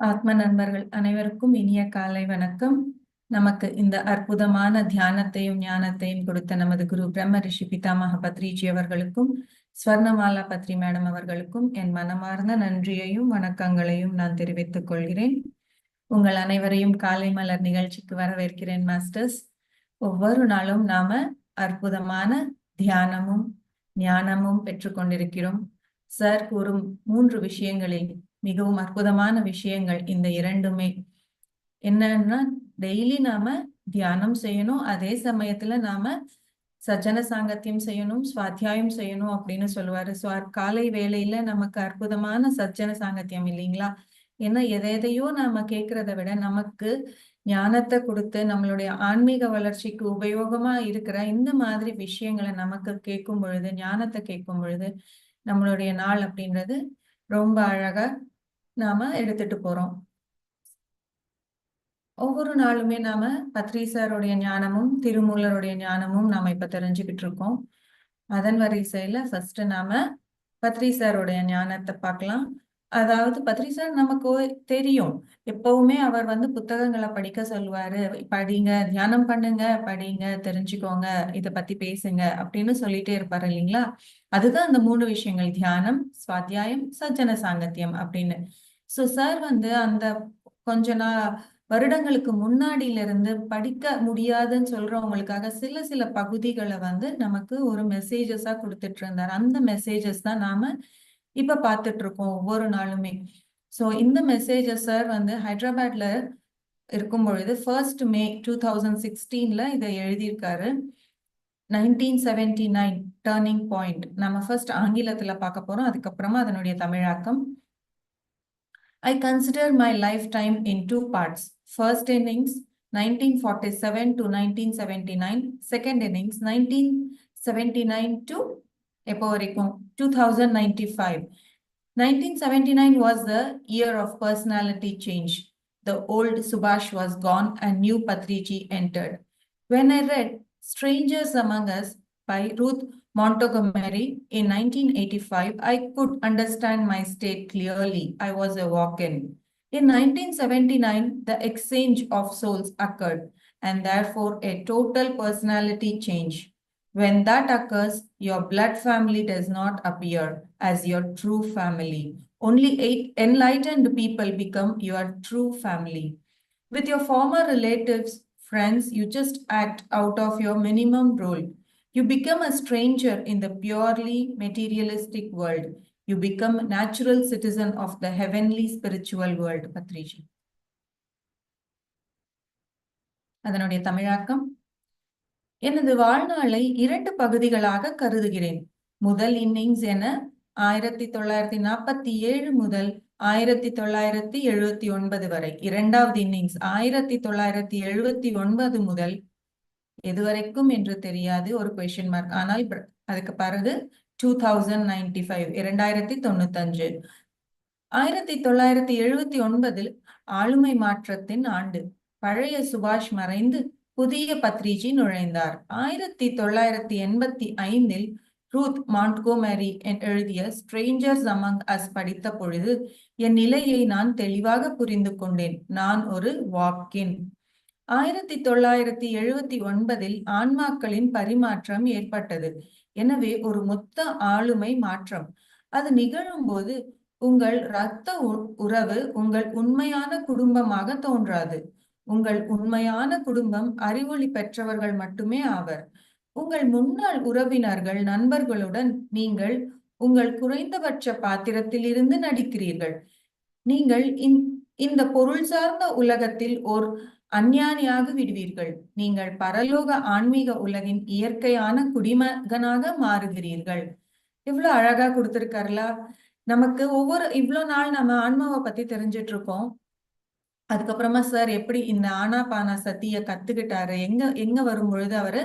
ஆத்ம நண்பர்கள் அனைவருக்கும் இனிய காலை வணக்கம். நமக்கு இந்த அற்புதமான தியானத்தையும் ஞானத்தையும் கொடுத்த நமது குரு பிரம்ம ரிஷி பிதாமக பத்ரிஜி அவர்களுக்கும் ஸ்வர்ணமாலா பத்ரி மேடம் அவர்களுக்கும் என் மனமார்ந்த நன்றியையும் வணக்கங்களையும் நான் தெரிவித்துக் கொள்கிறேன். உங்கள் அனைவரையும் காலை மலர் நிகழ்ச்சிக்கு வரவேற்கிறேன் மாஸ்டர்ஸ். ஒவ்வொரு நாளும் நாம அற்புதமான தியானமும் ஞானமும் பெற்றுக்கொண்டிருக்கிறோம் சார் கூறும் மூன்று விஷயங்களில் மிகவும் அற்புதமான விஷயங்கள் இந்த இரண்டுமே. என்னன்னா டெய்லி நாம தியானம் செய்யணும். அதே சமயத்துல நாம சஜன சாங்கத்தியம் செய்யணும் சுவாத்தியாயம் செய்யணும் அப்படின்னு சொல்லுவாரு. ஸோ காலை வேலையில நமக்கு அற்புதமான சஜ்ஜன சாங்கத்தியம் இல்லைங்களா? ஏன்னா எதையோ நாம கேட்கறத விட நமக்கு ஞானத்தை கொடுத்து நம்மளுடைய ஆன்மீக வளர்ச்சிக்கு உபயோகமா இருக்கிற இந்த மாதிரி விஷயங்களை நமக்கு கேட்கும் பொழுது ஞானத்தை கேட்கும் பொழுது நம்மளுடைய நாள் அப்படின்றது ரொம்ப அழகா நாம எடுத்துட்டு போறோம். ஒவ்வொரு நாளுமே நாம பத்ரீசாருடைய ஞானமும் திருமூலருடைய ஞானமும் நாம இப்ப தெரிஞ்சுக்கிட்டு இருக்கோம். அதன் வரிசையில ஃபர்ஸ்ட் நாம பத்ரீசாருடைய ஞானத்தை பார்க்கலாம். அதாவது பத்ரிசா நமக்கு தெரியும். எப்பவுமே அவர் வந்து புத்தகங்களை படிக்க சொல்லுவாரு. படிங்க தியானம் பண்ணுங்க படிங்க தெரிஞ்சுக்கோங்க இத பத்தி பேசுங்க அப்படின்னு சொல்லிட்டே இருப்பாரு இல்லைங்களா? அதுதான் அந்த மூணு விஷயங்கள். தியானம் சுவாத்தியாயம் சஜ்ஜன சாங்கத்தியம் அப்படின்னு. சோ சார் வந்து அந்த கொஞ்ச நாள் வருடங்களுக்கு முன்னாடியில இருந்து படிக்க முடியாதுன்னு சொல்றவங்களுக்காக சில சில பகுதிகளை வந்து நமக்கு ஒரு மெசேஜஸா கொடுத்துட்டு இருந்தார். அந்த மெசேஜஸ் தான் நாம இப்ப பார்த்துட்டு இருக்கோம் ஒவ்வொரு நாளுமே. ஸோ இந்த மெசேஜஸ் சார் வந்து ஹைதராபாத்ல இருக்கும் பொழுது ஃபர்ஸ்ட் மே டூ தௌசண்ட் சிக்ஸ்டீன்ல இதை எழுதியிருக்காரு. Nineteen seventy nine turning point நம்ம ஃபர்ஸ்ட் ஆங்கிலத்துல பார்க்க போறோம் அதுக்கப்புறமா அதனுடைய தமிழாக்கம். I consider my life time in two parts first innings nineteen forty seven to nineteen seventy nine second innings nineteen seventy nine to எப்போ வரைக்கும் two thousand ninety five nineteen seventy nine was the year of personality change the old சுபாஷ் was gone and new Badriji entered when I read Strangers Among Us by Ruth Montgomery in 1985, I could understand my state clearly. I was a walk-in. In 1979, the exchange of souls occurred and therefore a total personality change. When that occurs, your blood family does not appear as your true family. Only eight enlightened people become your true family. With your former relatives, friends, you just act out of your minimum role. You become a stranger in the purely materialistic world. You become a natural citizen of the heavenly spiritual world, Patriji. அதனுடைய தமிழாக்கம் எனது வாழ்நாளை இரண்டு பகுதிகளாக கருதுகிறேன். முதல் innings என ஆயிரத்தி தொள்ளாயிரத்தி நாற்பத்தி ஏழு முதல் ஆயிரத்தி தொள்ளாயிரத்தி எழுபத்தி ஒன்பது வரை. இரண்டாவது இன்னிங்ஸ் ஆயிரத்தி தொள்ளாயிரத்தி எழுபத்தி ஒன்பது முதல் எதுவரைக்கும் என்று தெரியாது ஒரு கொஷின் மார்க் ஆனால் அதுக்கு பிறகு டூ தௌசண்ட் நைன்டி ஃபைவ் இரண்டாயிரத்தி தொண்ணூத்தஞ்சு. ஆயிரத்தி தொள்ளாயிரத்தி எழுபத்தி ஒன்பதில் ஆளுமை மாற்றத்தின் ஆண்டு. பழைய சுபாஷ் மறைந்து புதிய பத்ரிஜி நுழைந்தார். ஆயிரத்தி தொள்ளாயிரத்தி எண்பத்தி ஐந்தில் ரூத் மாண்ட்கோமேரி எழுதிய ஸ்ட்ரேஞ்சர்ஸ் அமங் அஸ் படித்த பொழுது என் நிலையை நான் தெளிவாக புரிந்து கொண்டேன். நான் ஒரு வாக்கின் ஆயிரத்தி தொள்ளாயிரத்தி எழுபத்தி ஒன்பதில் ஆன்மாக்களின் பரிமாற்றம் ஏற்பட்டது. எனவே ஒரு மொத்த ஆளுமை மாற்றம். அது நிகழும்போது உங்கள் இரத்த உறவு உங்கள் உண்மையான குடும்பமாக தோன்றாது. உங்கள் உண்மையான குடும்பம் அறிவொளி பெற்றவர்கள் மட்டுமே ஆவர். உங்கள் முன்னாள் உறவினர்கள் நண்பர்களுடன் நீங்கள் உங்கள் குறைந்தபட்ச பாத்திரத்தில் இருந்து நடிக்கிறீர்கள். நீங்கள் இந்த பொருள் சார்ந்த உலகத்தில் ஓர் அஞ்ஞானியாக விடுவீர்கள். நீங்கள் பரலோக ஆன்மீக உலகின் இயற்கையான குடிமகனாக மாறுகிறீர்கள். இவ்வளவு அழகா கொடுத்திருக்காருல. நமக்கு ஒவ்வொரு இவ்வளவு நாள் நம்ம ஆன்மாவை பத்தி தெரிஞ்சிட்டு இருக்கோம் அதுக்கப்புறமா சார் எப்படி இந்த ஆனாபான சத்திய கத்துக்கிட்டாரு? எங்க எங்க வரும் பொழுது அவரு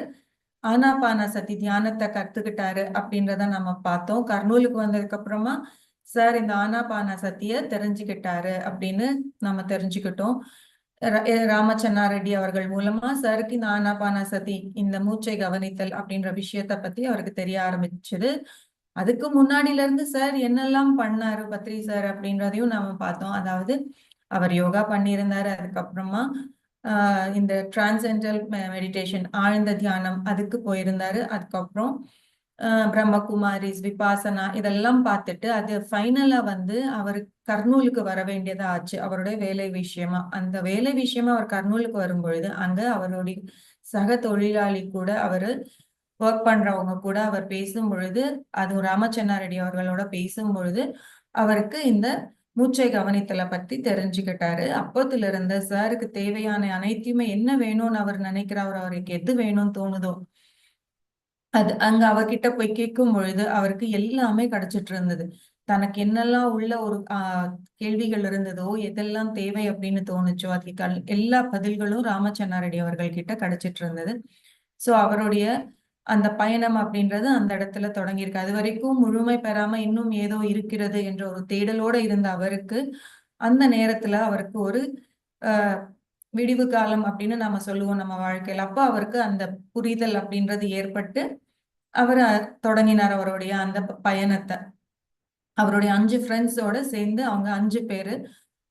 ஆனாபான சதி தியானத்தை கத்துக்கிட்டாரு அப்படின்றத நம்ம பார்த்தோம். கர்னூலுக்கு வந்ததுக்கு அப்புறமா சார் இந்த ஆனாபான சத்திய தெரிஞ்சுக்கிட்டாரு அப்படின்னு நம்ம தெரிஞ்சுக்கிட்டோம். ராமச்சன்னா ரெட்டி அவர்கள் மூலமா சாருக்கு இந்த ஆனாபான சதி இந்த மூச்சை கவனித்தல் அப்படின்ற விஷயத்த பத்தி அவருக்கு தெரிய ஆரம்பிச்சது. அதுக்கு முன்னாடில இருந்து சார் என்னெல்லாம் பண்ணாரு பத்ரி சார் அப்படின்றதையும் நாம பார்த்தோம். அதாவது அவர் யோகா பண்ணியிருந்தாரு. அதுக்கப்புறமா இந்த டிரான்சென்டல் மெடிடேஷன் ஆழ்ந்த தியானம் அதுக்கு போயிருந்தாரு. அதுக்கப்புறம் பிரம்மகுமாரிஸ் விபாசனா இதெல்லாம் பார்த்துட்டு அது ஃபைனலா வந்து அவர் கர்னூலுக்கு வர வேண்டியதா ஆச்சு. அவருடைய வேலை விஷயமா. அந்த வேலை விஷயமா அவர் கர்னூலுக்கு வரும்பொழுது அங்க அவருடைய சக தொழிலாளி கூட அவரு ஒர்க் பண்றவங்க கூட அவர் பேசும் பொழுது அது ராமச்சந்திர ரெட்டி அவர்களோட பேசும் பொழுது அவருக்கு இந்த மூச்சை கவனித்தலை பத்தி தெரிஞ்சுக்கிட்டாரு. அப்போத்துல இருந்த சாருக்கு தேவையான அனைத்தையுமே என்ன வேணும்னு அவர் நினைக்கிறார் அவருக்கு எது வேணும்னு தோணுதோ அது அங்க அவர்கிட்ட போய் கேட்கும் பொழுது அவருக்கு எல்லாமே கிடைச்சிட்டு இருந்தது. தனக்கு என்னெல்லாம் உள்ள ஒரு ஆஹ் கேள்விகள் இருந்ததோ எதெல்லாம் தேவை அப்படின்னு தோணுச்சோ அதுக்கு எல்லா பதில்களும் ராமச்சன்னாரெடி அவர்கள் கிட்ட கிடைச்சிட்டு இருந்தது. சோ அவருடைய அந்த பயணம் அப்படின்றது அந்த இடத்துல தொடங்கியிருக்கு. அது வரைக்கும் முழுமை பெறாம இன்னும் ஏதோ இருக்கிறது என்ற ஒரு தேடலோட இருந்த அவருக்கு அந்த நேரத்துல அவருக்கு ஒரு ஆஹ் விடிவு காலம் அப்படின்னு நாம சொல்லுவோம் நம்ம வாழ்க்கையில. அப்ப அவருக்கு அந்த புரிதல் அப்படின்றது ஏற்பட்டு அவர் தொடங்கினார் அவருடைய அந்த பயணத்தை. அவருடைய அஞ்சு ஃப்ரெண்ட்ஸோட சேர்ந்து அவங்க அஞ்சு பேரு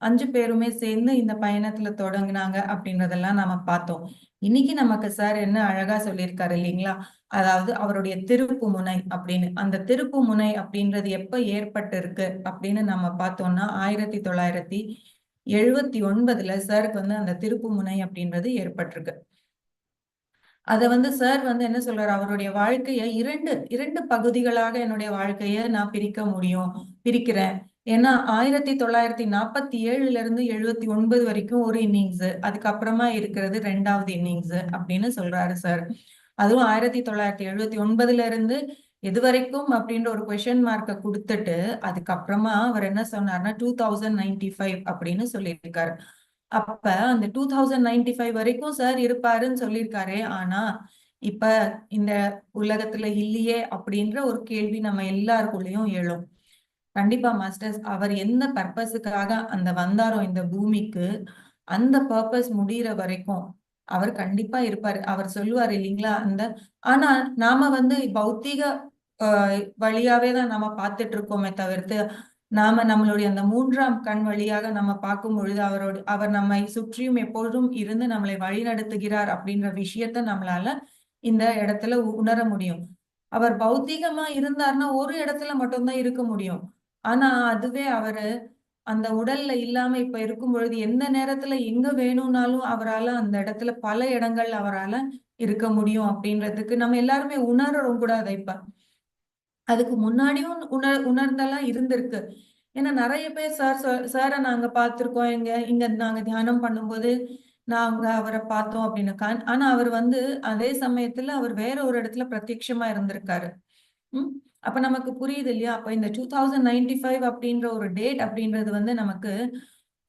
அஞ்சு பேருமே சேர்ந்து இந்த பயணத்துல தொடங்கினாங்க அப்படின்றதெல்லாம் நம்ம பார்த்தோம். இன்னைக்கு நமக்கு சார் என்ன அழகா சொல்லியிருக்காரு இல்லைங்களா? அதாவது அவருடைய திருப்பு முனை அப்படின்னு. அந்த திருப்பு முனை அப்படின்றது எப்ப ஏற்பட்டு இருக்கு அப்படின்னு நம்ம பார்த்தோம்னா ஆயிரத்தி தொள்ளாயிரத்தி எழுபத்தி ஒன்பதுல சாருக்கு வந்து அந்த திருப்பு முனை அப்படின்றது ஏற்பட்டிருக்கு. அத வந்து சார் வந்து என்ன சொல்றாரு? அவருடைய வாழ்க்கைய இரண்டு இரண்டு பகுதிகளாக என்னுடைய வாழ்க்கைய நான் பிரிக்க முடியும் பிரிக்கிறேன். ஏன்னா ஆயிரத்தி தொள்ளாயிரத்தி நாற்பத்தி ஏழுல இருந்து எழுபத்தி ஒன்பது வரைக்கும் ஒரு இன்னிங்ஸ் அதுக்கப்புறமா இருக்கிறது ரெண்டாவது இன்னிங்ஸ் அப்படின்னு சொல்றாரு சார் அதுவும் ஆயிரத்தி தொள்ளாயிரத்தி எழுபத்தி ஒன்பதுல இருந்து எது வரைக்கும் அப்படின்ற ஒரு கொஸ்டின் மார்க்கை கொடுத்துட்டு அதுக்கப்புறமா அவர் என்ன சொன்னார்னா டூ தௌசண்ட் நைன்டி ஃபைவ் அப்படின்னு சொல்லியிருக்காரு. அப்ப அந்த டூ தௌசண்ட் நைன்டி ஃபைவ் வரைக்கும் சார் இருப்பாருன்னு சொல்லியிருக்காரு ஆனா இப்ப இந்த உலகத்துல இல்லையே அப்படின்ற ஒரு கேள்வி நம்ம எல்லாருக்குள்ளயும் எழும். கண்டிப்பா மாஸ்டர்ஸ் அவர் எந்த பர்பஸுக்காக அந்த வந்தாரோ இந்த பூமிக்கு அந்த பர்பஸ் முடிகிற வரைக்கும் அவர் கண்டிப்பா இருப்பாரு. அவர் சொல்லுவாரு இல்லைங்களா? அந்த ஆனா நாம வந்து பௌத்திக வழியாவே தான் நாம பார்த்துட்டு இருக்கோமே தவிர்த்து நாம நம்மளுடைய அந்த மூன்றாம் கண் வழியாக நம்ம பார்க்கும் பொழுது அவரோட அவர் நம்மை சுற்றியும் எப்பொழுதும் இருந்து நம்மளை வழி நடத்துகிறார் அப்படின்ற விஷயத்த நம்மளால இந்த இடத்துல உணர முடியும். அவர் பௌத்திகமா இருந்தார்னா ஒரு இடத்துல மட்டும்தான் இருக்க முடியும். ஆனா அதுவே அவரு அந்த உடல்ல இல்லாம இப்ப இருக்கும் பொழுது எந்த நேரத்துல எங்க வேணும்னாலும் அவரால அந்த இடத்துல பல இடங்கள் அவரால இருக்க முடியும் அப்படின்றதுக்கு நம்ம எல்லாருமே உணர்றோம் கூட அதை இப்ப. அதுக்கு முன்னாடியும் உணர் உணர்ந்தெல்லாம் இருந்திருக்கு. ஏன்னா நிறைய பேர் சார் சாரை நாங்க பார்த்திருக்கோம் எங்க இங்க நாங்க தியானம் பண்ணும்போது நாங்க அவரை பார்த்தோம் அப்படின்னு. ஆனா அவர் வந்து அதே சமயத்துல அவர் வேற ஒரு இடத்துல பிரத்யட்சமா இருந்திருக்காரு. உம் அப்ப நமக்கு புரியுது இல்லையா? அப்ப இந்த டூ தௌசண்ட் நைன்டி ஃபைவ் அப்படின்ற ஒரு டேட் அப்படின்றது வந்து நமக்கு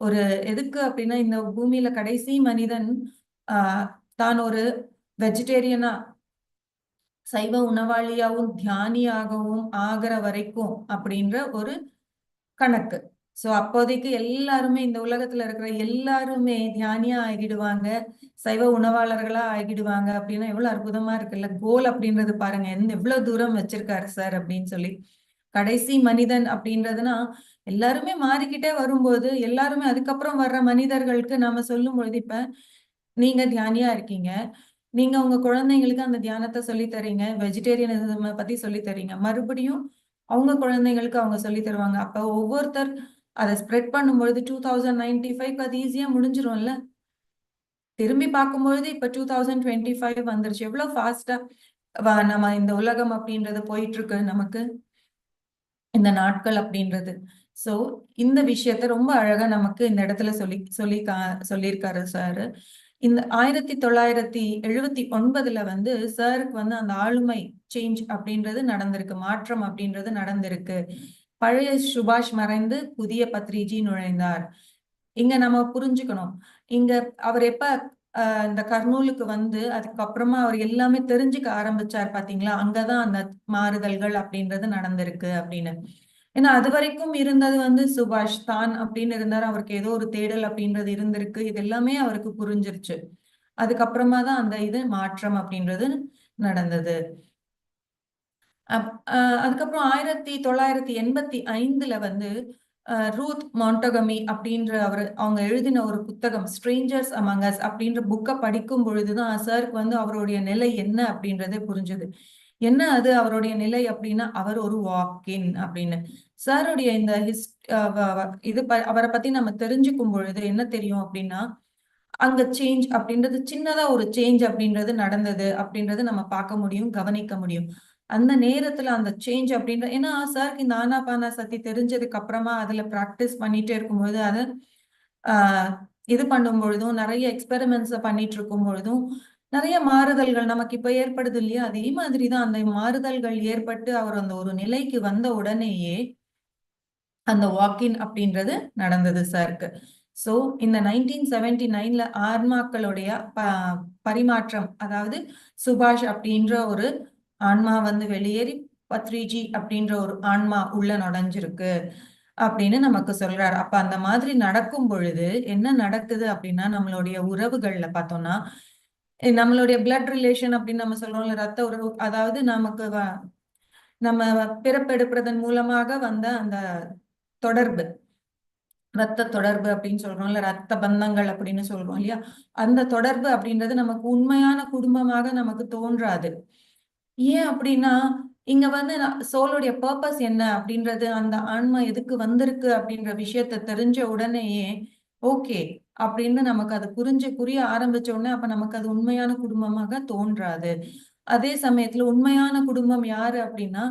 ஒரு எதுக்கு அப்படின்னா இந்த பூமியில கடைசி மனிதன் தான் ஒரு வெஜிடேரியனா சைவ உணவாளியாகவும் தியானியாகவும் ஆகிற வரைக்கும் அப்படின்ற ஒரு கணக்கு. சோ அப்போதைக்கு எல்லாருமே இந்த உலகத்துல இருக்கிற எல்லாருமே தியானியா ஆகிடுவாங்க. சைவ உணவாளர்களா ஆகிடுவாங்க அப்படின்னா எவ்வளவு அற்புதமா இருக்குல்ல? கோல் அப்படின்றது பாருங்க. எந்த எவ்வளவு தூரம் வச்சிருக்காரு சார் அப்படின்னு சொல்லி. கடைசி மனிதன் அப்படின்றதுனா எல்லாருமே மாறிக்கிட்டே வரும்போது எல்லாருமே அதுக்கப்புறம் வர்ற மனிதர்களுக்கு நாம சொல்லும் பொழுது இப்ப நீங்க தியானியா இருக்கீங்க. நீங்க உங்க குழந்தைங்களுக்கு அந்த தியானத்தை சொல்லி தரீங்க. வெஜிடேரியனிசம் பத்தி சொல்லி தரீங்க. மறுபடியும் அவங்க குழந்தைங்களுக்கு அவங்க சொல்லி தருவாங்க. அப்ப ஒவ்வொருத்தர் அதை ஸ்ப்ரெட் பண்ணும்பொழுது டூ தௌசண்ட் நைன்டி ஃபைவ் அது ஈஸியாக முடிஞ்சிரும்ல? திரும்பி பார்க்கும்பொழுது இப்போ டூ தௌசண்ட் டுவெண்ட்டி ஃபைவ் வந்துருச்சு எவ்வளவு ஃபாஸ்ட்டாக நம்ம இந்த உலகம் அப்படின்றது போயிட்டு இருக்கு நமக்கு. இந்த நாட்கள் அப்படின்றது. ஸோ இந்த விஷயத்த ரொம்ப அழகா நமக்கு இந்த இடத்துல சொல்லி சொல்லி கா சொல்லியிருக்காரு சார் இந்த ஆயிரத்தி தொள்ளாயிரத்தி எழுபத்தி ஒன்பதுல வந்து சாருக்கு வந்து அந்த ஆளுமை சேஞ்ச் அப்படின்றது நடந்திருக்கு மாற்றம் அப்படின்றது நடந்திருக்கு. பழைய சுபாஷ் மறைந்து புதிய பத்ரிஜி நுழைந்தார். இங்க நம்ம புரிஞ்சுக்கணும். இங்க அவர் எப்ப இந்த கர்னூலுக்கு வந்து அதுக்கப்புறமா அவர் எல்லாமே தெரிஞ்சுக்க ஆரம்பிச்சார் பாத்தீங்களா? அங்கதான் அந்த மாறுதல்கள் அப்படின்றது நடந்திருக்கு அப்படின்னு. ஏன்னா அது வரைக்கும் இருந்தது வந்து சுபாஷ் தான் அப்படின்னு இருந்தார். அவருக்கு ஏதோ ஒரு தேடல் அப்படின்றது இருந்திருக்கு. இது எல்லாமே அவருக்கு புரிஞ்சிருச்சு. அதுக்கப்புறமா தான் அந்த இது மாற்றம் அப்படின்றது நடந்தது. அதுக்கப்புறம் ஆயிரத்தி தொள்ளாயிரத்தி எண்பத்தி ஐந்துல வந்து ரூத் மாண்டகமி அப்படின்ற அவர் அவங்க எழுதின ஒரு புத்தகம் ஸ்ட்ரேஞ்சர்ஸ் அமங்கஸ் அப்படின்ற புக்கை படிக்கும் பொழுதுதான் சாருக்கு வந்து அவருடைய நிலை என்ன அப்படின்றதே புரிஞ்சுது. என்ன அது? அவருடைய நிலை அப்படின்னா அவர் ஒரு வாக்கின் அப்படின்னு. சாருடைய இந்த ஹிஸ் இது அவரை பத்தி நம்ம தெரிஞ்சுக்கும் பொழுது என்ன தெரியும் அப்படின்னா அங்க சேஞ்ச் அப்படின்றது சின்னதா ஒரு சேஞ்ச் அப்படின்றது நடந்தது அப்படின்றது நம்ம பார்க்க முடியும் கவனிக்க முடியும். அந்த நேரத்துல அந்த சேஞ்ச் அப்படின்ற ஏன்னா சாருக்கு இந்த ஆனா பானா சத்தி தெரிஞ்சதுக்கு அப்புறமா அதுல ப்ராக்டிஸ் பண்ணிட்டே இருக்கும்போது அதை இது பண்ணும் பொழுதும் நிறைய எக்ஸ்பெரிமெண்ட்ஸ் பண்ணிட்டு இருக்கும் பொழுதும் நிறைய மாறுதல்கள் நமக்கு இப்ப ஏற்படுது இல்லையா? அதே மாதிரிதான் அந்த மாறுதல்கள் ஏற்பட்டு அவர் அந்த ஒரு நிலைக்கு வந்த உடனேயே அந்த வாக்கின் அப்படின்றது நடந்தது சாருக்கு சோ இந்த நைன்டீன் செவன்டி நைன்ல ஆன்மாக்களுடைய ப பரிமாற்றம் அதாவது சுபாஷ் அப்படின்ற ஒரு ஆன்மா வந்து வெளியேறி பத்ரிஜி அப்படின்ற ஒரு ஆன்மா உள்ள நுழைஞ்சிருக்கு அப்படின்னு நமக்கு சொல்றாரு. அப்ப அந்த மாதிரி நடக்கும் பொழுது என்ன நடக்குது அப்படின்னா நம்மளுடைய உறவுகள்ல பார்த்தோம்னா நம்மளுடைய பிளட் ரிலேஷன் அப்படின்னு நம்ம சொல்றோம்ல ரத்த உறவு அதாவது நமக்கு நம்ம பிறப்பெடுப்பதன் மூலமாக வந்த அந்த தொடர்பு ரத்த தொடர்பு அப்படின்னு சொல்றோம்ல ரத்த பந்தங்கள் அப்படின்னு சொல்றோம் இல்லையா? அந்த தொடர்பு அப்படின்றது நமக்கு உண்மையான குடும்பமாக நமக்கு தோன்றாது. ஏன் அப்படின்னா இங்க வந்து சோலுடைய பர்பஸ் என்ன அப்படின்றது அந்த ஆன்மா எதுக்கு வந்திருக்கு அப்படின்ற விஷயத்த தெரிஞ்ச உடனேயே ஓகே அப்படின்னு நமக்கு அது புரிஞ்சு புரிய ஆரம்பிச்ச உடனே அப்ப நமக்கு அது உண்மையான குடும்பமாக தோன்றாது. அதே சமயத்துல உண்மையான குடும்பம் யாரு அப்படின்னா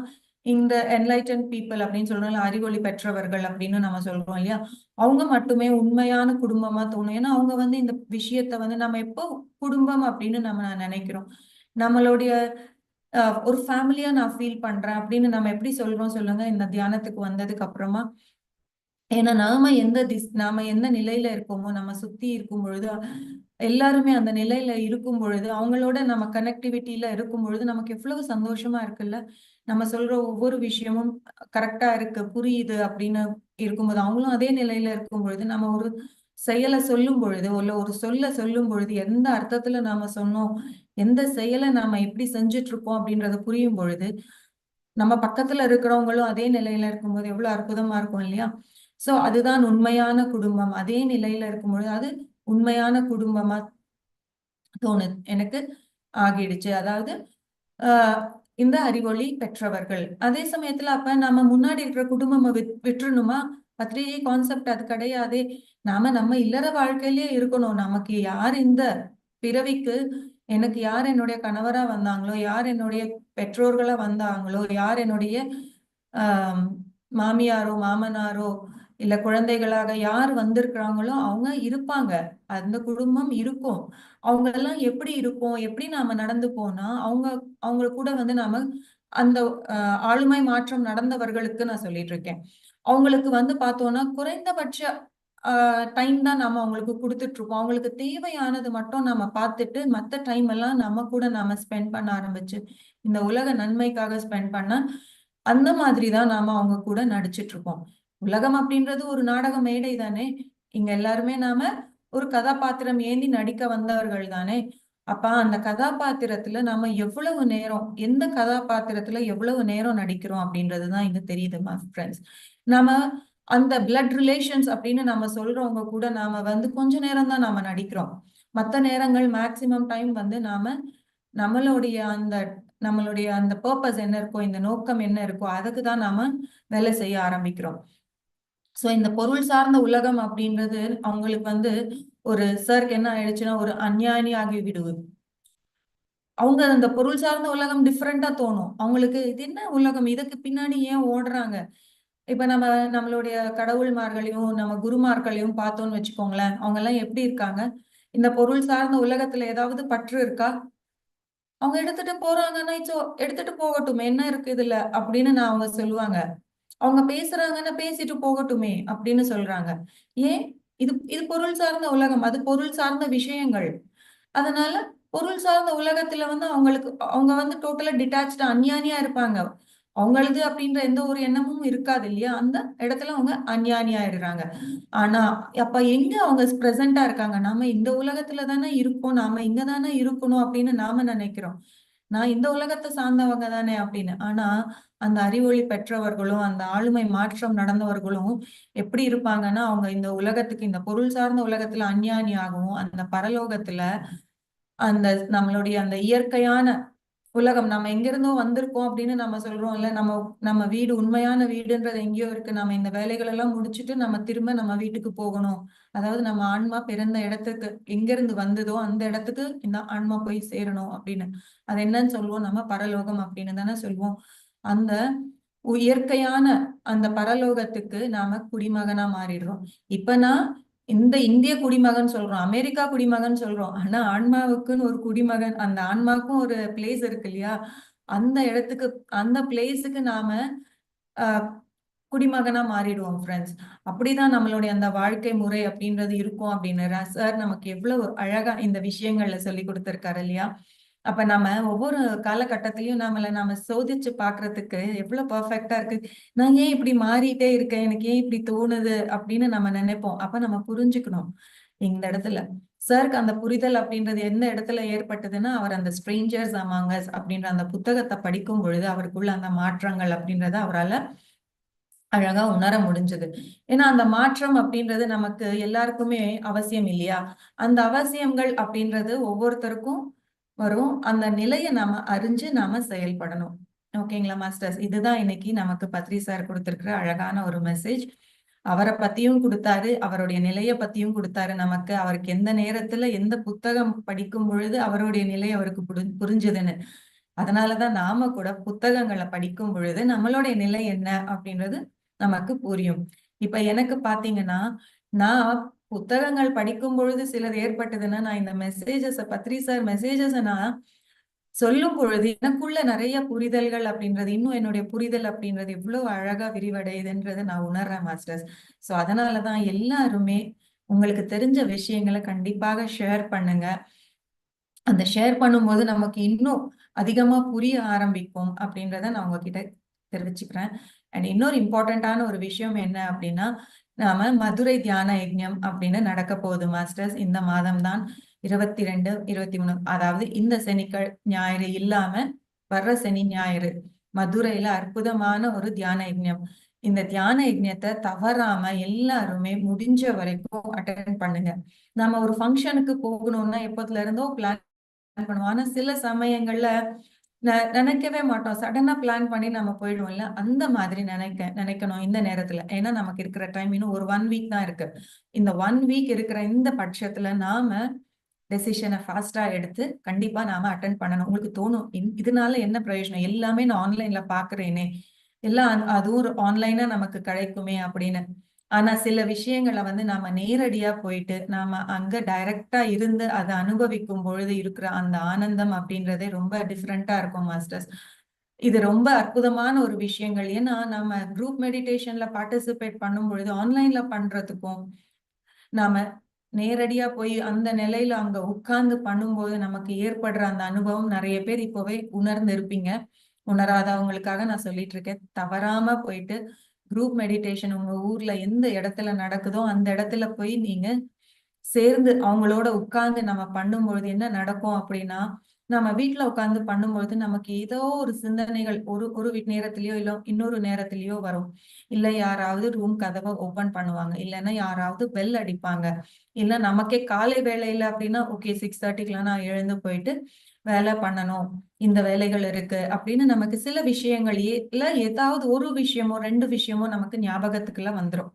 இந்த என்லைட்டன் பீப்புள் அப்படின்னு சொல்றோம் அறிவொளி பெற்றவர்கள் அப்படின்னு நம்ம சொல்றோம் இல்லையா? அவங்க மட்டுமே உண்மையான குடும்பமா தோணும். ஏன்னா அவங்க வந்து இந்த விஷயத்த வந்து நம்ம எப்போ குடும்பம் அப்படின்னு நம்ம நினைக்கிறோம். நம்மளுடைய ஒரு ஃபேமிலியா நான் ஃபீல் பண்றேன் அப்படின்னு நம்ம எப்படி சொல்றோம் சொல்லுங்க. இந்த தியானத்துக்கு வந்ததுக்கு அப்புறமா. ஏன்னா நாம எந்த திஸ் நாம எந்த நிலையில இருக்கோமோ நம்ம சுத்தி இருக்கும் பொழுது எல்லாருமே அந்த நிலையில இருக்கும் பொழுது அவங்களோட நம்ம கனெக்டிவிட்டியில இருக்கும் பொழுது நமக்கு எவ்வளவு சந்தோஷமா இருக்குல்ல? நம்ம சொல்ற ஒவ்வொரு விஷயமும் கரெக்டா இருக்கு புரியுது அப்படின்னு இருக்கும்போது அவங்களும் அதே நிலையில இருக்கும் பொழுது நம்ம ஒரு செயலை சொல்லும் பொழுது இல்ல ஒரு சொல்ல சொல்லும் பொழுது எந்த அர்த்தத்துல நாம சொன்னோம் எந்த செயலை நாம எப்படி செஞ்சுட்டு இருக்கோம் அப்படின்றத புரியும் பொழுது நம்ம பக்கத்துல இருக்கிறவங்களும் அதே நிலையில இருக்கும்போது எவ்வளவு அற்புதமா இருக்கும் இல்லையா? சோ அதுதான் உண்மையான குடும்பம். அதே நிலையில இருக்கும் பொழுது அது உண்மையான குடும்பமா தோணுது. எனக்கு ஆகிடுச்சு. அதாவது ஆஹ் இந்த அறிவொளி பெற்றவர்கள். அதே சமயத்துல அப்ப நம்ம முன்னாடி இருக்கிற குடும்பம் விட்டுருணுமா பத்திரிகை கான்செப்ட் அது கிடையாதே. நாம நம்ம இல்லற வாழ்க்கையிலேயே இருக்கணும். நமக்கு யார் இந்த பிறவிக்கு எனக்கு யார் என்னுடைய கணவரா வந்தாங்களோ யார் என்னுடைய பெற்றோர்களா வந்தாங்களோ யார் என்னுடைய ஆஹ் மாமியாரோ மாமனாரோ இல்ல குழந்தைகளாக யார் வந்திருக்கிறாங்களோ அவங்க இருப்பாங்க. அந்த குடும்பம் இருக்கும். அவங்க எல்லாம் எப்படி இருக்கும் எப்படி நாம நடந்து போனா அவங்க அவங்க கூட வந்து நாம அந்த ஆளுமை மாற்றம் நடந்தவர்களுக்கு நான் சொல்லிட்டு இருக்கேன். அவங்களுக்கு வந்து பார்த்தோம்னா குறைந்தபட்ச டைம் தான் நாம அவங்களுக்கு கொடுத்துட்டு இருக்கோம் அவங்களுக்கு தேவையானது மட்டும் நம்ம பார்த்துட்டு மற்ற டைம் எல்லாம் நம்ம கூட நாம ஸ்பெண்ட் பண்ண ஆரம்பிச்சு இந்த உலக நன்மைக்காக ஸ்பெண்ட் பண்ண அந்த மாதிரி தான் நாம அவங்க கூட நடிச்சிட்டு இருக்கோம் உலகம் அப்படின்றது ஒரு நாடக மேடை தானே? இங்க எல்லாருமே நாம ஒரு கதாபாத்திரம் ஏந்தி நடிக்க வந்தவர்கள் தானே? அப்ப அந்த கதாபாத்திரத்துல நாம எவ்வளவு நேரம் எந்த கதாபாத்திரத்துல எவ்வளவு நேரம் நடிக்கிறோம் அப்படின்றதுதான் இங்க தெரியுது ஃப்ரெண்ட்ஸ் நாம அந்த பிளட் ரிலேஷன்ஸ் அப்படின்னு நம்ம சொல்றவங்க கூட நாம வந்து கொஞ்ச நேரம் தான் நாம நடிக்கிறோம். மற்ற நேரங்கள் மேக்சிமம் டைம் வந்து நாம நம்மளுடைய அந்த நம்மளுடைய அந்த பர்பஸ் என்ன இருக்கோ இந்த நோக்கம் என்ன இருக்கோ அதுக்கு தான் நாம வேலை செய்ய ஆரம்பிக்கிறோம். சோ இந்த பொருள் சார்ந்த உலகம் அப்படின்றது அவங்களுக்கு வந்து ஒரு சர்க்கு என்ன ஆயிடுச்சுன்னா ஒரு அந்யானி ஆகி விடுவது அவங்க அந்த பொருள் சார்ந்த உலகம் டிஃப்ரெண்டா தோணும். அவங்களுக்கு இது என்ன உலகம்? இதுக்கு பின்னாடி ஏன் ஓடுறாங்க? இப்ப நம்ம நம்மளுடைய கடவுள்மார்களையும் நம்ம குருமார்களையும் பார்த்தோம்னு வச்சுக்கோங்களேன். அவங்க எல்லாம் எப்படி இருக்காங்க? இந்த பொருள் சார்ந்த உலகத்துல ஏதாவது பற்று இருக்கா? அவங்க எடுத்துட்டு போறாங்கன்னா இச்சோ எடுத்துட்டு போகட்டுமே என்ன இருக்கு இதுல? அப்படின்னு நான் அவங்க சொல்லுவாங்க. அவங்க பேசுறாங்கன்னா பேசிட்டு போகட்டுமே அப்படின்னு சொல்றாங்க. ஏன்? இது இது பொருள் சார்ந்த உலகம். அது பொருள் சார்ந்த விஷயங்கள். அதனால பொருள் சார்ந்த உலகத்துல வந்து அவங்களுக்கு அவங்க வந்து டோட்டலா டிட்டாச்சா அந்யானியா இருப்பாங்க. அவங்களது அப்படின்ற எந்த ஒரு எண்ணமும் இருக்காது இல்லையா? அந்த இடத்துல அவங்க அந்யானி ஆயிடுறாங்க ஆனா அப்ப எங்க அவங்க பிரசண்டா இருக்காங்க? நாம இந்த உலகத்துல தானே இருக்கோம். நாம இங்க தானே இருக்கணும் அப்படின்னு நாம நினைக்கிறோம். நான் இந்த உலகத்தை சார்ந்தவங்க தானே அப்படின்னு. ஆனா அந்த அறிவொளி பெற்றவர்களும் அந்த ஆளுமை மாற்றம் நடந்தவர்களும் எப்படி இருப்பாங்கன்னா அவங்க இந்த உலகத்துக்கு இந்த பொருள் சார்ந்த உலகத்துல அஞ்ஞானியாகவும் அந்த பரலோகத்துல அந்த நம்மளுடைய அந்த இயற்கையான உலகம். நம்ம எங்கிருந்தோ வந்திருக்கோம் அப்படின்னு நம்ம சொல்றோம் இல்ல நம்ம நம்ம வீடு உண்மையான வீடுன்றது எங்கேயோ இருக்கு. நம்ம இந்த வேலைகள் எல்லாம் முடிச்சுட்டு நம்ம திரும்ப நம்ம வீட்டுக்கு போகணும். அதாவது நம்ம ஆன்மா பிறந்த இடத்துக்கு எங்கிருந்து வந்ததோ அந்த இடத்துக்கு இந்த ஆன்மா போய் சேரணும் அப்படின்னு. அது என்னன்னு சொல்லுவோம் நம்ம பரலோகம் அப்படின்னு தானே சொல்லுவோம். அந்த இயற்கையான அந்த பரலோகத்துக்கு நாம குடிமகனா மாறிடுறோம். இப்ப நான் இந்த இந்திய குடிமகன் சொல்றோம் அமெரிக்கா குடிமகன் சொல்றோம். ஆனா ஆன்மாவுக்குன்னு ஒரு குடிமகன் அந்த ஆன்மாவுக்கும் ஒரு பிளேஸ் இருக்கு இல்லையா? அந்த இடத்துக்கு அந்த பிளேஸுக்கு நாம ஆஹ் குடிமகனா மாறிடுவோம் ஃப்ரெண்ட்ஸ் அப்படிதான் நம்மளுடைய அந்த வாழ்க்கை முறை அப்படின்றது இருக்கும் அப்படின்னு. சார் நமக்கு எவ்வளவு அழகா இந்த விஷயங்கள்ல சொல்லி கொடுத்திருக்காரு இல்லையா? அப்ப நம்ம ஒவ்வொரு காலகட்டத்திலயும் நம்மள நாம சோதிச்சு பாக்குறதுக்கு எவ்வளவு பர்ஃபெக்டா இருக்கு. நான் ஏன் இப்படி மாறிட்டே இருக்கேன்? எனக்கு ஏன் இப்படி தோணுது? அப்படின்னு நம்ம நினைப்போம். அப்ப நம்ம புரிஞ்சுக்கணும். இந்த இடத்துல சருக்கு அந்த புரிதல் அப்படின்றது எந்த இடத்துல ஏற்பட்டதுன்னா அவர் அந்த ஸ்ட்ரேஞ்சர்ஸ் அமாங்கஸ் அப்படின்ற அந்த புத்தகத்தை படிக்கும் பொழுது அவருக்குள்ள அந்த மாற்றங்கள் அப்படின்றத அவரால் அழகா உணர முடிஞ்சது. ஏன்னா அந்த மாற்றம் அப்படின்றது நமக்கு எல்லாருக்குமே அவசியம் இல்லையா? அந்த அவசியங்கள் அப்படின்றது ஒவ்வொருத்தருக்கும் வரும். அந்த நிலையை நாம அறிஞ்சு நாம செயல்படணும். ஓகேங்களா மாஸ்டர்ஸ்? இதுதான் இன்னைக்கு நமக்கு பத்ரி சார் கொடுத்திருக்கிற அழகான ஒரு மெசேஜ். அவரை பத்தியும் கொடுத்தாரு அவருடைய நிலைய பத்தியும் கொடுத்தாரு நமக்கு. அவருக்கு எந்த நேரத்துல எந்த புத்தகம் படிக்கும் பொழுது அவருடைய நிலை அவருக்கு புரிஞ்சுதுன்னு. அதனாலதான் நாம கூட புத்தகங்களை படிக்கும் பொழுது நம்மளுடைய நிலை என்ன அப்படின்றது நமக்கு புரியும். இப்ப எனக்கு பாத்தீங்கன்னா நான் புத்தகங்கள் படிக்கும் பொழுது சிலது ஏற்பட்டதுன்னா நான் இந்த மெசேஜஸ பத்ரி சார் மெசேஜஸ நான் சொல்லும் பொழுது எனக்குள்ள நிறைய புரிதல்கள் அப்படின்றது இன்னும் என்னுடைய புரிதல் அப்படின்றது எவ்வளவு அழகா விரிவடையுதுன்றதை நான் உணர்றேன் மாஸ்டர்ஸ். சோ அதனாலதான் எல்லாருமே உங்களுக்கு தெரிஞ்ச விஷயங்களை கண்டிப்பாக ஷேர் பண்ணுங்க. அந்த ஷேர் பண்ணும்போது நமக்கு இன்னும் அதிகமா புரிய ஆரம்பிக்கும் அப்படின்றத நான் உங்ககிட்ட தெரிவிச்சுக்கிறேன். அண்ட் இன்னொரு இம்பார்ட்டண்ட்டான ஒரு விஷயம் என்ன அப்படின்னா நாம மதுரை தியான யஜ்யம் அப்படின்னு நடக்க போகுது மாஸ்டர்ஸ் இந்த மாதம் தான் இருபத்தி ரெண்டு இருபத்தி மூணு அதாவது இந்த சனிக்கள் ஞாயிறு இல்லாம வர்ற சனி ஞாயிறு. மதுரையில அற்புதமான ஒரு தியான யஜ்யம். இந்த தியான யஜ்யத்தை தவறாம எல்லாருமே முடிஞ்ச வரைக்கும் அட்டன் பண்ணுங்க. நம்ம ஒரு ஃபங்க்ஷனுக்கு போகணும்னா எப்போதுல இருந்தோ பிளான் பண்ணுவோம் ஆனா சில சமயங்கள்ல நினைக்கவே மாட்டோம். சடனா பிளான் பண்ணி நம்ம போயிடுவோம்ல? அந்த மாதிரி நினைக்க நினைக்கணும் இந்த நேரத்துல. ஏன்னா நமக்கு இருக்கிற டைம் இன்னும் ஒரு ஒன் வீக் தான் இருக்கு. இந்த ஒன் வீக் இருக்கிற இந்த பட்சத்துல நாம டெசிஷனை ஃபாஸ்டா எடுத்து கண்டிப்பா நாம அட்டன் பண்ணணும். உங்களுக்கு தோணும் இதனால என்ன பிரயோஜனம்? எல்லாமே நான் ஆன்லைன்ல பாக்குறேனே. எல்லாம் அதுவும் ஆன்லைனா நமக்கு கிடைக்குமே அப்படின்னு. ஆனா சில விஷயங்களை வந்து நாம நேரடியா போயிட்டு நாம அங்க டைரக்டா இருந்து அதை அனுபவிக்கும் பொழுது இருக்கிற அந்த ஆனந்தம் அப்படின்றதே ரொம்ப டிஃப்ரெண்டா இருக்கும் மாஸ்டர்ஸ் இது ரொம்ப அற்புதமான ஒரு விஷயங்கள். ஏன்னா நம்ம குரூப் மெடிடேஷன்ல பார்ட்டிசிபேட் பண்ணும் பொழுது ஆன்லைன்ல பண்றதுக்கும் நாம நேரடியா போய் அந்த நிலையில அங்க உட்கார்ந்து பண்ணும்போது நமக்கு ஏற்படுற அந்த அனுபவம் நிறைய பேர் இப்பவே உணர்ந்து இருப்பீங்க உணராதவங்களுக்காக நான் சொல்லிட்டு இருக்கேன். தவறாம போயிட்டு குரூப் மெடிடேஷன் உங்க ஊர்ல எந்த இடத்துல நடக்குதோ அந்த இடத்துல போய் நீங்க சேர்ந்து அவங்களோட உட்கார்ந்து நம்ம பண்ணும்பொழுது என்ன நடக்கும் அப்படின்னா நம்ம வீட்டுல உட்கார்ந்து பண்ணும்பொழுது நமக்கு ஏதோ ஒரு சிந்தனைகள் ஒரு ஒரு நேரத்திலயோ இல்ல இன்னொரு நேரத்திலயோ வரும். இல்ல யாராவது ரூம் கதவை ஓபன் பண்ணுவாங்க. இல்லைன்னா யாராவது பெல் அடிப்பாங்க. இல்ல நமக்கே காலை வேலையில அப்படின்னா ஓகே சிக்ஸ் தேர்ட்டிக்குலாம் நான் எழுந்து போயிட்டு வேலை பண்ணணும் இந்த வேலைகள் இருக்கு அப்படின்னு நமக்கு சில விஷயங்கள் இல்ல ஏதாவது ஒரு விஷயமோ ரெண்டு விஷயமோ நமக்கு ஞாபகத்துக்குள்ள வந்துடும்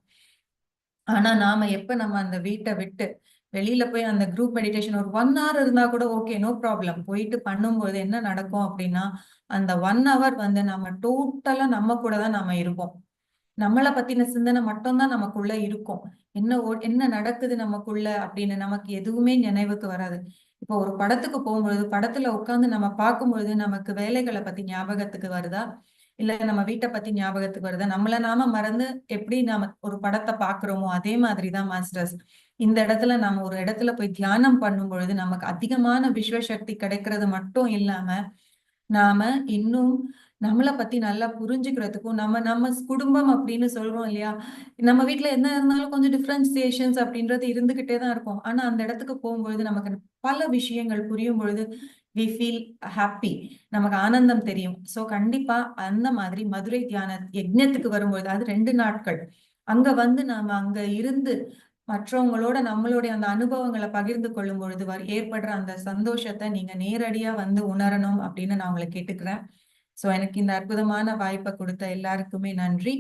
ஆனா நாம எப்ப நம்ம அந்த வீட்டை விட்டு வெளியில போய் அந்த குரூப் மெடிடேஷன் ஒரு ஒன் ஹவர் இருந்தா கூட ஓகே நோ ப்ராப்ளம் போயிட்டு பண்ணும்போது என்ன நடக்கும் அப்படின்னா அந்த ஒன் ஹவர் வந்து நம்ம டோட்டலா நம்ம கூட தான் நம்ம இருப்போம். நம்மளை பத்தின சிந்தனை மட்டும்தான் நமக்குள்ள இருக்கும். என்ன என்ன நடக்குது நமக்குள்ள அப்படின்னு நமக்கு எதுவுமே நினைவுக்கு வராது. இப்போ ஒரு படத்துக்கு போகும்பொழுது படத்துல உட்காந்து நம்ம பார்க்கும்பொழுது நமக்கு வேலைகளை பத்தி ஞாபகத்துக்கு வருதா? இல்ல நம்ம வீட்டை பத்தி ஞாபகத்துக்கு வருதா? நம்மள நாம மறந்து எப்படி நாம ஒரு படத்தை பாக்குறோமோ அதே மாதிரிதான் மாஸ்டர்ஸ். இந்த இடத்துல நம்ம ஒரு இடத்துல போய் தியானம் பண்ணும் பொழுது நமக்கு அதிகமான விஸ்வசக்தி கிடைக்கிறது மட்டும் இல்லாம நாம இன்னும் நம்மளை பத்தி நல்லா புரிஞ்சுக்கிறதுக்கும் நம்ம நம்ம குடும்பம் அப்படின்னு சொல்றோம் இல்லையா? நம்ம வீட்டுல என்ன இருந்தாலும் கொஞ்சம் டிஃப்ரென்சியேஷன்ஸ் அப்படின்றது இருந்துகிட்டே தான் இருக்கும். ஆனா அந்த இடத்துக்கு போகும்பொழுது நமக்கு பல விஷயங்கள் புரியும் பொழுது வி ஃபீல் ஹாப்பி நமக்கு ஆனந்தம் தெரியும். சோ கண்டிப்பா அந்த மாதிரி மதுரை தியான யஜ்ஞத்துக்கு வரும்பொழுது அது ரெண்டு நாட்கள். அங்க வந்து நாம அங்க இருந்து மற்றவங்களோட நம்மளுடைய அந்த அனுபவங்களை பகிர்ந்து கொள்ளும் பொழுது ஏற்படுற அந்த சந்தோஷத்தை நீங்க நேரடியா வந்து உணரணும் அப்படின்னு நான் உங்களை கேட்டுக்கிறேன். சோ எனக்கு இந்த அற்புதமான வாய்ப்பை கொடுத்த எல்லாருக்குமே நன்றி.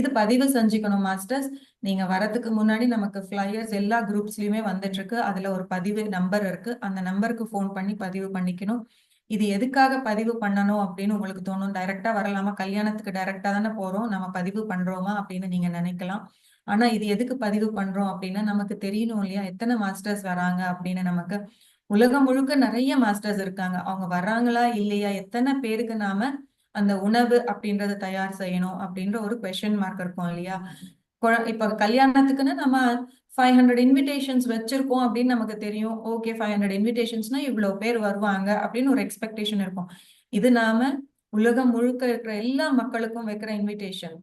இது பதிவு செஞ்சுக்கணும் மாஸ்டர்ஸ். நீங்க வரதுக்கு முன்னாடி நமக்கு ஃப்ளையர்ஸ் எல்லா குரூப்ஸ்லயுமே வந்துட்டு இருக்கு அதுல ஒரு பதிவு நம்பர் இருக்கு. அந்த நம்பருக்கு ஃபோன் பண்ணி பதிவு பண்ணிக்கணும். இது எதுக்காக பதிவு பண்ணணும் அப்படின்னு உங்களுக்கு தோணும்? டைரக்டா வரலாமா? கல்யாணத்துக்கு டைரக்டா தானே போறோம். நம்ம பதிவு பண்றோமா அப்படின்னு நீங்க நினைக்கலாம். ஆனா இது எதுக்கு பதிவு பண்றோம் அப்படின்னா நமக்கு தெரியணும் இல்லையா? எத்தனை மாஸ்டர்ஸ் வராங்க அப்படின்னு நமக்கு உலகம் முழுக்க நிறைய மாஸ்டர்ஸ் இருக்காங்க. அவங்க வர்றாங்களா இல்லையா? எத்தனை பேருக்கு நாம அந்த உணவு அப்படின்றத தயார் செய்யணும் அப்படின்ற ஒரு கொஷின் மார்க் இருக்கும் இல்லையா? இப்ப கல்யாணத்துக்குன்னு நம்ம ஃபைவ் ஹண்ட்ரட் இன்விடேஷன்ஸ் வச்சிருக்கோம் அப்படின்னு நமக்கு தெரியும். ஓகே ஃபைவ் ஹண்ட்ரட் இன்விடேஷன்ஸ்னா இவ்வளவு பேர் வருவாங்க அப்படின்னு ஒரு எக்ஸ்பெக்டேஷன் இருக்கும். இது நாம உலகம் முழுக்க இருக்கிற எல்லா மக்களுக்கும் வைக்கிற இன்விடேஷன்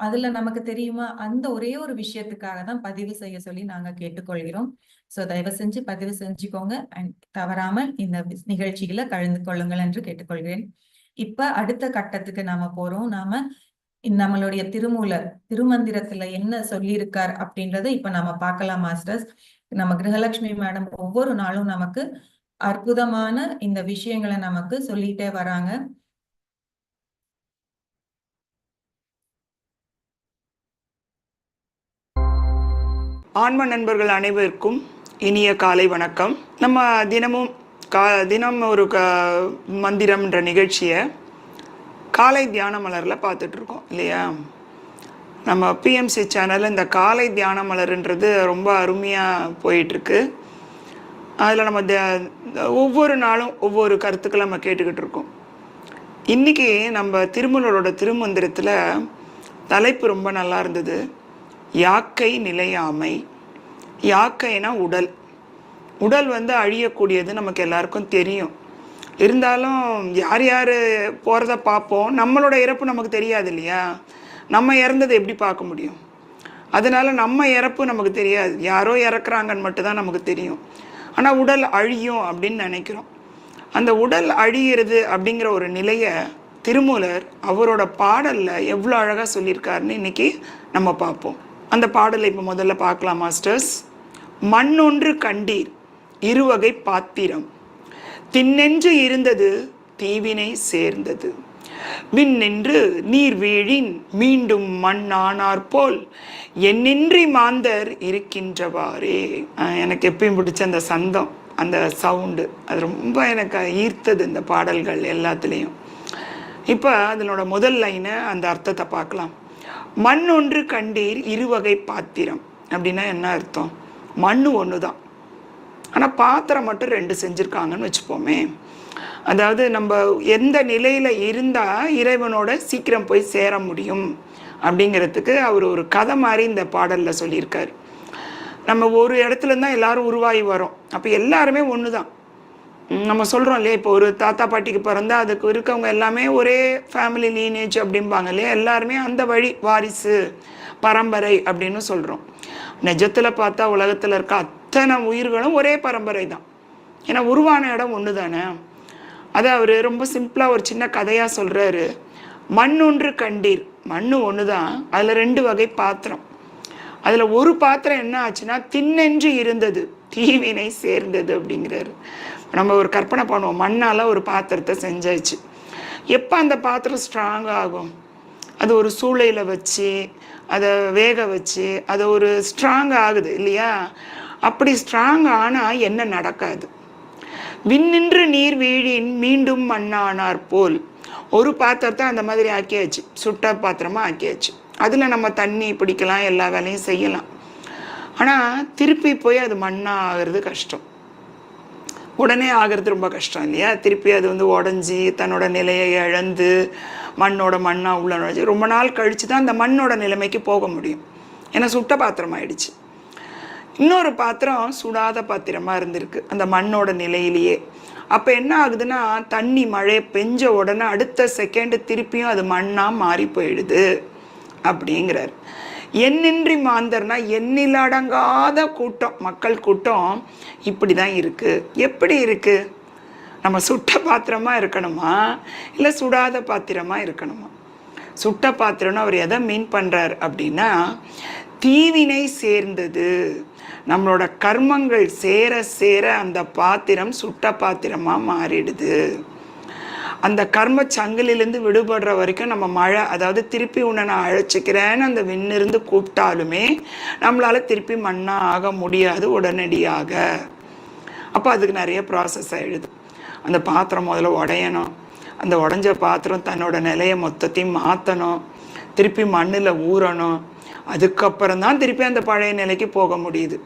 அதுல நமக்கு தெரியுமா? அந்த ஒரே ஒரு விஷயத்துக்காக தான் பதிவு செய்ய சொல்லி நாங்க கேட்டுக்கொள்கிறோம். சோ தயவு செஞ்சு பதிவு செஞ்சுக்கோங்க. அண்ட் தவறாமல் இந்த நிகழ்ச்சிகளை நிகழ்ச்சியில கலந்து கொள்ளுங்கள் என்று கேட்டுக்கொள்கிறேன். இப்ப அடுத்த கட்டத்துக்கு நாம போறோம். நாம நம்மளுடைய திருமூலர் திருமந்திரத்துல என்ன சொல்லியிருக்கார் அப்படின்றத இப்ப நாம பார்க்கலாம் மாஸ்டர்ஸ். நம்ம கிரகலட்சுமி மேடம் ஒவ்வொரு நாளும் நமக்கு அற்புதமான இந்த விஷயங்களை நமக்கு சொல்லிட்டே வராங்க. ஆன்ம நண்பர்கள் அனைவருக்கும் இனிய காலை வணக்கம். நம்ம தினமும் கா தினம் ஒரு க மந்திரம்ன்ற நிகழ்ச்சியை காலை தியான மலரில் பார்த்துட்ருக்கோம் இல்லையா? நம்ம பிஎம்சி சேனலில் இந்த காலை தியான மலர்ன்றது ரொம்ப அருமையாக போயிட்டுருக்கு அதில் நம்ம த- ஒவ்வொரு நாளும் ஒவ்வொரு கருத்துக்களை நம்ம கேட்டுக்கிட்டு இருக்கோம் இன்றைக்கி நம்ம திருமலரோட திருமந்திரத்தில் தலைப்பு ரொம்ப நல்லா இருந்தது. யாக்கை நிலையாமை. யாக்கைனா உடல். உடல் வந்து அழியக்கூடியது நமக்கு எல்லாருக்கும் தெரியும். இருந்தாலும் யார் யார் போகிறத பார்ப்போம். நம்மளோட இறப்பு நமக்கு தெரியாது இல்லையா? நம்ம இறந்ததை எப்படி பார்க்க முடியும்? அதனால் நம்ம இறப்பு நமக்கு தெரியாது. யாரோ இறக்குறாங்கன்னு மட்டும்தான் நமக்கு தெரியும். ஆனால் உடல் அழியும் அப்படின்னு நினைக்கிறோம். அந்த உடல் அழியிறது அப்படிங்கிற ஒரு நிலையை திருமூலர் அவரோட பாடலில் எவ்வளோ அழகாக சொல்லியிருக்காருன்னு இன்னைக்கு நம்ம பார்ப்போம். அந்த பாடலை இப்போ முதல்ல பார்க்கலாம் மாஸ்டர்ஸ் மண்ணொன்று கண்டீர் இருவகை பாத்திரம். தின்னென்று இருந்தது தீவினை சேர்ந்தது. விண்ணின்று நீர் வீழின் மீண்டும் மண் ஆனார் போல் என்னின்றி மாந்தர் இருக்கின்றவாறே. எனக்கு எப்பயும் பிடிச்ச அந்த சந்தம் அந்த சவுண்டு அது ரொம்ப எனக்கு ஈர்த்தது இந்த பாடல்கள் எல்லாத்துலேயும். இப்போ அதனோட முதல் லைனை அந்த அர்த்தத்தை பார்க்கலாம். மண் ஒன்று கண்டீர் இருவகை பாத்திரம். அப்படின்னா என்ன அர்த்தம்? மண் ஒன்று தான் ஆனால் பாத்திரம் மட்டும் ரெண்டு செஞ்சுருக்காங்கன்னு வச்சுப்போமே. அதாவது நம்ம எந்த நிலையில் இருந்தால் இறைவனோட சீக்கிரம் போய் சேர முடியும். அப்படிங்கிறதுக்கு அவர் ஒரு கதை மாதிரி இந்த பாடலில் சொல்லியிருக்கார். நம்ம ஒரு இடத்துல தான் எல்லாரும் உருவாகி வரோம். அப்போ எல்லாருமே ஒன்று தான் நம்ம சொல்கிறோம் இல்லையா இப்போ ஒரு தாத்தா பாட்டிக்கு பிறந்தா அதுக்கு இருக்கவங்க எல்லாமே ஒரே ஃபேமிலி லீனேஜ் அப்படிம்பாங்க இல்லையா? எல்லாருமே அந்த வழி வாரிசு பரம்பரை அப்படின்னு சொல்கிறோம் நிஜத்தில் பார்த்தா உலகத்தில் இருக்க அத்தனை உயிர்களும் ஒரே பரம்பரை தான். ஏன்னா உருவான இடம் ஒன்று தானே அதை அவர் ரொம்ப சிம்பிளாக ஒரு சின்ன கதையாக சொல்கிறாரு மண் ஒன்று கண்டீர். மண் ஒன்று தான் அதில் ரெண்டு வகை பாத்திரம். அதில் ஒரு பாத்திரம் என்ன ஆச்சுன்னா தின்னென்று இருந்தது. தீவினை சேர்ந்தது அப்படிங்கிறாரு. நம்ம ஒரு கற்பனை பண்ணுவோம். மண்ணால் ஒரு பாத்திரத்தை செஞ்சாச்சு. எப்போ அந்த பாத்திரம் ஸ்ட்ராங் ஆகும்? அது ஒரு சூளையில் வச்சு அதை வேக வச்சு அதை ஒரு ஸ்ட்ராங் ஆகுது இல்லையா? அப்படி ஸ்ட்ராங் ஆனால் என்ன நடக்காது? விண்ணின்று நீர் வீழின் மீண்டும் மண்ணானார் போல். ஒரு பாத்திரத்தை அந்த மாதிரி ஆக்கியாச்சு. சுட்ட பாத்திரமாக ஆக்கியாச்சு. அதில் நம்ம தண்ணி பிடிக்கலாம் எல்லா வேலையும் செய்யலாம். ஆனால் திருப்பி போய் அது மண்ணாகிறது கஷ்டம். உடனே ஆகிறது ரொம்ப கஷ்டம் இல்லையா? திருப்பி அது வந்து உடஞ்சி தன்னோட நிலையை இழந்து மண்ணோட மண்ணாக உள்ள நுழைஞ்சி ரொம்ப நாள் கழித்து தான் அந்த மண்ணோட நிலைமைக்கு போக முடியும். ஏன்னா சுட்ட பாத்திரம் ஆயிடுச்சு. இன்னொரு பாத்திரம் சுடாத பாத்திரமாக இருந்திருக்கு அந்த மண்ணோட நிலையிலேயே. அப்போ என்ன ஆகுதுன்னா தண்ணி மழை பெஞ்ச உடனே அடுத்த செகண்டு திருப்பியும் அது மண்ணாக மாறி போயிடுது அப்படிங்கிறார். என்னின்றி மாந்தர்னா எண்ணில் அடங்காத கூட்டம் மக்கள் கூட்டம் இப்படி தான் இருக்குது எப்படி இருக்குது நம்ம சுட்ட பாத்திரமா இருக்கணுமா? இல்லை சுடாத பாத்திரமா இருக்கணுமா? சுட்ட பாத்திரம்னு அவர் எதை மீன் பண்ணுறார் அப்படின்னா தீவினை சேர்ந்தது. நம்மளோட கர்மங்கள் சேர சேர அந்த பாத்திரம் சுட்ட பாத்திரமாக மாறிடுது. அந்த கர்ம சங்கிலிருந்து விடுபடுற வரைக்கும் நம்ம மழை அதாவது திருப்பி உன்னை நான் அழைச்சிக்கிறேன்னு அந்த விண்ணிருந்து கூப்பிட்டாலுமே நம்மளால திருப்பி மண்ணா ஆக முடியாது உடனடியாக. அப்போ அதுக்கு நிறைய ப்ராசஸ் ஆயிடுது. அந்த பாத்திரம் முதல்ல உடையணும். அந்த உடஞ்ச பாத்திரம் தன்னோட நிலையை மொத்தத்தையும் மாற்றணும் திருப்பி மண்ணில் ஊறணும். அதுக்கப்புறம் தான் திருப்பி அந்த பழைய நிலைக்கு போக முடியுது.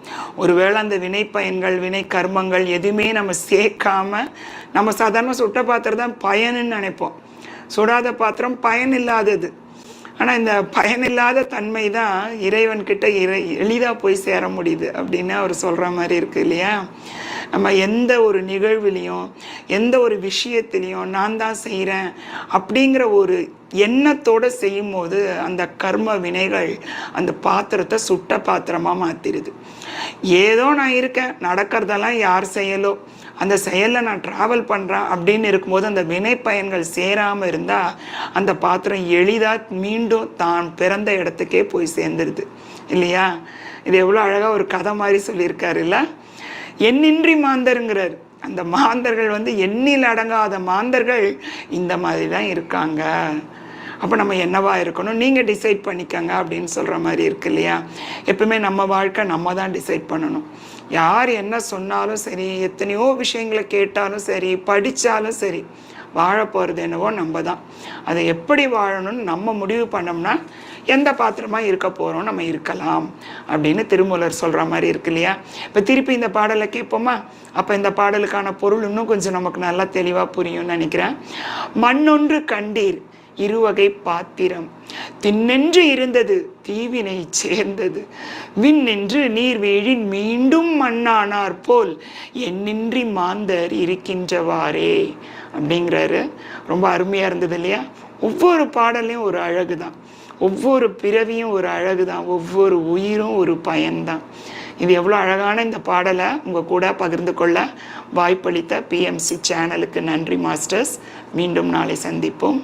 ஒருவேளை அந்த வினை பயன்கள் வினை கர்மங்கள் எதுவுமே நம்ம சேர்க்காம நம்ம சாதாரண சுட்ட பாத்திரம் தான் பயனுன்னு நினைப்போம். சுடாத பாத்திரம் பயன் இல்லாதது. ஆனால் இந்த பயனில்லாத தன்மை தான் இறைவன்கிட்ட இறை எளிதாக போய் சேர முடியுது அப்படின்னு அவர் சொல்கிற மாதிரி இருக்கு இல்லையா? நம்ம எந்த ஒரு நிகழ்விலையும் எந்த ஒரு விஷயத்திலையும் நான் தான் செய்கிறேன் அப்படிங்கிற ஒரு எண்ணத்தோடு செய்யும்போது அந்த கர்ம வினைகள் அந்த பாத்திரத்தை சுட்ட பாத்திரமாக மாற்றிடுது ஏதோ நான் இருக்கேன் நடக்கிறதெல்லாம் யார் செயலோ அந்த செயலில் நான் ட்ராவல் பண்ணுறேன் அப்படின்னு இருக்கும்போது அந்த வினை பயன்கள் சேராமல் இருந்தால் அந்த பாத்திரம் எளிதாக மீண்டும் தான் பிறந்த இடத்துக்கே போய் சேர்ந்துருது. இல்லையா? இது எவ்வளோ அழகாக ஒரு கதை மாதிரி சொல்லியிருக்காருல்ல? எண்ணின்றி மாந்தருங்கிறார். அந்த மாந்தர்கள் வந்து எண்ணில் அடங்காத மாந்தர்கள் இந்த மாதிரி தான் இருக்காங்க. அப்போ நம்ம என்னவா இருக்கணும்? நீங்கள் டிசைட் பண்ணிக்கங்க அப்படின்னு சொல்கிற மாதிரி இருக்கு இல்லையா? எப்பவுமே நம்ம வாழ்க்கை நம்ம தான் டிசைட் பண்ணணும். யார் என்ன சொன்னாலும் சரி எத்தனையோ விஷயங்களை கேட்டாலும் சரி படித்தாலும் சரி வாழ போகிறது என்னவோ நம்ம தான் அதை எப்படி வாழணும்னு நம்ம முடிவு பண்ணோம்னா எந்த பாத்திரமாக இருக்க போகிறோம் நம்ம இருக்கலாம் அப்படின்னு திருமூலர் சொல்கிற மாதிரி இருக்கு இல்லையா? இப்போ திருப்பி இந்த பாடலை கேட்போமா? அப்போ இந்த பாடலுக்கான பொருள் இன்னும் கொஞ்சம் நமக்கு நல்லா தெளிவாக புரியும்னு நினைக்கிறேன். மண்ணொன்று கண்டீர் இருவகை பாத்திரம். தின்னென்று இருந்தது தீவினை சேர்ந்தது. விண்ணின்று நீர் வீழின் மீண்டும் மண்ணானார் போல் எண்ணின்றி மாந்தர் இருக்கின்றவாறே. அப்படிங்கிறாரு. ரொம்ப அருமையாக இருந்தது இல்லையா? ஒவ்வொரு பாடலையும் ஒரு அழகு தான் ஒவ்வொரு பிறவியும் ஒரு அழகு தான் ஒவ்வொரு உயிரும் ஒரு பயன்தான். இது எவ்வளோ அழகான இந்த பாடலை உங்கள் கூட பகிர்ந்து கொள்ள வாய்ப்பளித்த பிஎம்சி சேனலுக்கு நன்றி மாஸ்டர்ஸ் மீண்டும் நாளை சந்திப்போம்.